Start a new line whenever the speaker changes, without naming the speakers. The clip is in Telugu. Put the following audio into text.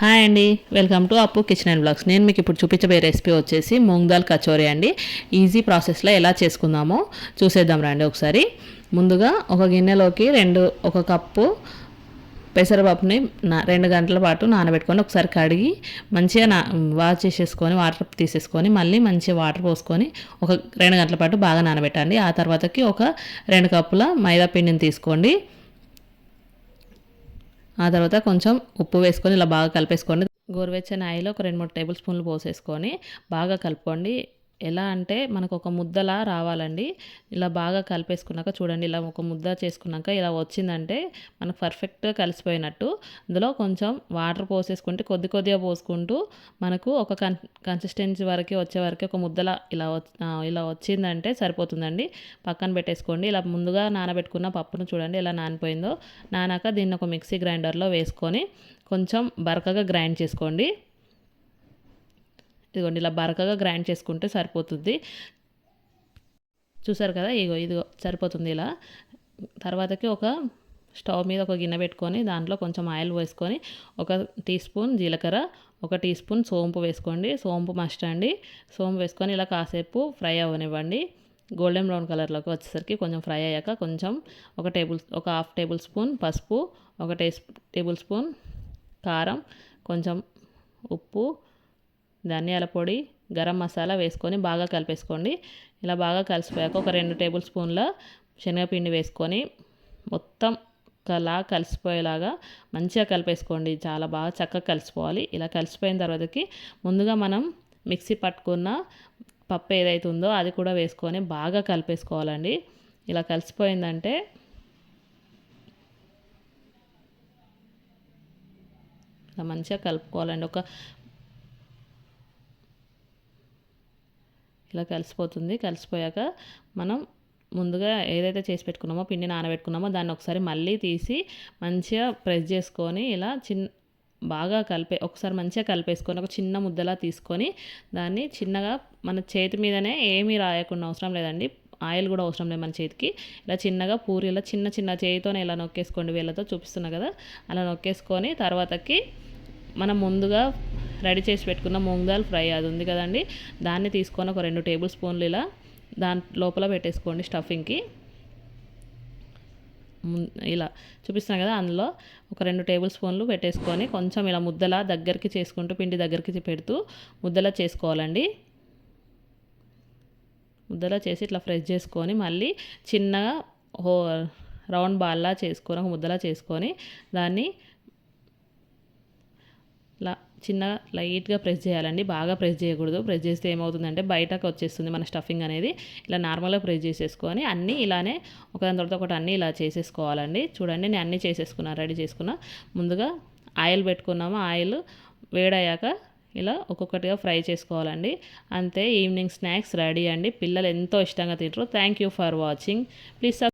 హాయ్ అండి welcome to Appu kitchen and vlogs నేను మీకు ఇప్పుడు చూపించబోయే రెసిపీ వచ్చేసి మూంగ్ దాల్ కచోరీ అండి. ఈజీ ప్రాసెస్లో ఎలా చేసుకుందామో చూసేద్దాం రండి ఒకసారి. ముందుగా ఒక గిన్నెలోకి రెండు ఒక కప్పు పెసరపప్పుని నా రెండు గంటల పాటు నానబెట్టుకొని ఒకసారి కడిగి మంచిగా నా వాష్ చేసేసుకొని వాటర్ తీసేసుకొని మళ్ళీ మంచిగా వాటర్ పోసుకొని ఒక రెండు గంటల పాటు బాగా నానబెట్టండి ఆ తర్వాతకి ఒక రెండు కప్పుల మైదా పిండిని తీసుకోండి. ఆ తర్వాత కొంచెం ఉప్పు వేసుకొని ఇలా బాగా కలిపేసుకోండి. గోరువెచ్చని ఆయిల్ ఒక రెండు మూడు టేబుల్ స్పూన్లు పోసేసుకొని బాగా కలుపుకోండి. ఎలా అంటే మనకు ఒక ముద్దలా రావాలండి. ఇలా బాగా కలిపేసుకున్నాక చూడండి ఇలా ఒక ముద్ద చేసుకున్నాక ఇలా వచ్చిందంటే మనకు పర్ఫెక్ట్గా కలిసిపోయినట్టు. అందులో కొంచెం వాటర్ పోసేసుకుంటే కొద్ది కొద్దిగా పోసుకుంటూ మనకు ఒక కన్ కన్సిస్టెన్సీ వరకు వచ్చే వరకు ఒక ముద్దలా ఇలా ఇలా వచ్చిందంటే సరిపోతుందండి. పక్కన పెట్టేసుకోండి. ఇలా ముందుగా నానబెట్టుకున్న పప్పును చూడండి ఎలా నానిపోయిందో. నానాక దీన్ని ఒక మిక్సీ గ్రైండర్లో వేసుకొని కొంచెం బరకగా గ్రైండ్ చేసుకోండి. ఇదిగోండి ఇలా బరకగా గ్రైండ్ చేసుకుంటే సరిపోతుంది. చూసారు కదా ఇగో ఇదిగో సరిపోతుంది ఇలా. తర్వాతకి ఒక స్టవ్ మీద ఒక గిన్నె పెట్టుకొని దాంట్లో కొంచెం ఆయిల్ వేసుకొని ఒక టీ స్పూన్ జీలకర్ర ఒక టీ స్పూన్ సోంపు వేసుకోండి. సోంపు మస్ట్ అండి. సోంపు వేసుకొని ఇలా కాసేపు ఫ్రై అవ్వనివ్వండి. గోల్డెన్ బ్రౌన్ కలర్లోకి వచ్చేసరికి కొంచెం ఫ్రై అయ్యాక కొంచెం ఒక టేబుల్ ఒక హాఫ్ టేబుల్ స్పూన్ పసుపు ఒక టే టేబుల్ స్పూన్ కారం కొంచెం ఉప్పు ధనియాల పొడి గరం మసాలా వేసుకొని బాగా కలిపేసుకోండి. ఇలా బాగా కలిసిపోయాక ఒక రెండు టేబుల్ స్పూన్ల శనగపిండి వేసుకొని మొత్తం ఒకలా కలిసిపోయేలాగా మంచిగా కలిపేసుకోండి. చాలా బాగా చక్కగా కలిసిపోవాలి. ఇలా కలిసిపోయిన తర్వాతకి ముందుగా మనం మిక్సీ పట్టుకున్న పప్పు ఏదైతే ఉందో అది కూడా వేసుకొని బాగా కలిపేసుకోవాలండి. ఇలా కలిసిపోయిందంటే మంచిగా కలుపుకోవాలండి. ఒక ఇలా కలిసిపోతుంది. కలిసిపోయాక మనం ముందుగా ఏదైతే చేసి పెట్టుకున్నామో పిండి నానబెట్టుకున్నామో దాన్ని ఒకసారి మళ్ళీ తీసి మంచిగా ప్రెస్ చేసుకొని ఇలా చిన్న బాగా కలిపే ఒకసారి మంచిగా కలిపేసుకొని ఒక చిన్న ముద్దలా తీసుకొని దాన్ని చిన్నగా మన చేతి మీదనే ఏమీ రాయకుండా అవసరం లేదండి. ఆయిల్ కూడా అవసరం లేదు మన చేతికి. ఇలా చిన్నగా పూరి ఇలా చిన్న చిన్న చేతితోనే ఇలా నొక్కేసుకోండి వీళ్ళతో చూపిస్తున్నా కదా. అలా నొక్కేసుకొని తర్వాతకి మనం ముందుగా రెడీ చేసి పెట్టుకున్న మూంగ్ ఫ్రై అది ఉంది కదండి. దాన్ని తీసుకొని ఒక రెండు టేబుల్ స్పూన్లు ఇలా దాని లోపల పెట్టేసుకోండి స్టఫింగ్కి. ఇలా చూపిస్తున్నాను కదా అందులో ఒక రెండు టేబుల్ స్పూన్లు పెట్టేసుకొని కొంచెం ఇలా ముద్దలా దగ్గరికి చేసుకుంటూ పిండి దగ్గరికి పెడుతూ ముద్దలా చేసుకోవాలండి. ముద్దలా చేసి ఇట్లా ఫ్రెష్ చేసుకొని మళ్ళీ చిన్నగా హో రౌండ్ బాల్లా చేసుకొని ఒక ముద్దలా చేసుకొని దాన్ని ఇలా చిన్నగా లైట్గా ప్రెస్ చేయాలండి. బాగా ప్రెస్ చేయకూడదు. ప్రెస్ చేస్తే ఏమవుతుందంటే బయటకు వచ్చేస్తుంది మన స్టఫింగ్ అనేది. ఇలా నార్మల్గా ప్రెస్ చేసేసుకొని అన్నీ ఇలానే ఒకదాని తర్వాత ఒకటి అన్నీ ఇలా చేసేసుకోవాలండి. చూడండి నేను అన్నీ చేసేసుకున్నా రెడీ చేసుకున్నా. ముందుగా ఆయిల్ పెట్టుకున్నాము. ఆయిల్ వేడయ్యాక ఇలా ఒక్కొక్కటిగా ఫ్రై చేసుకోవాలండి. అంతే ఈవినింగ్ స్నాక్స్ రెడీ అండి. పిల్లలు ఎంతో ఇష్టంగా తింటారు. Thank you for watching. Please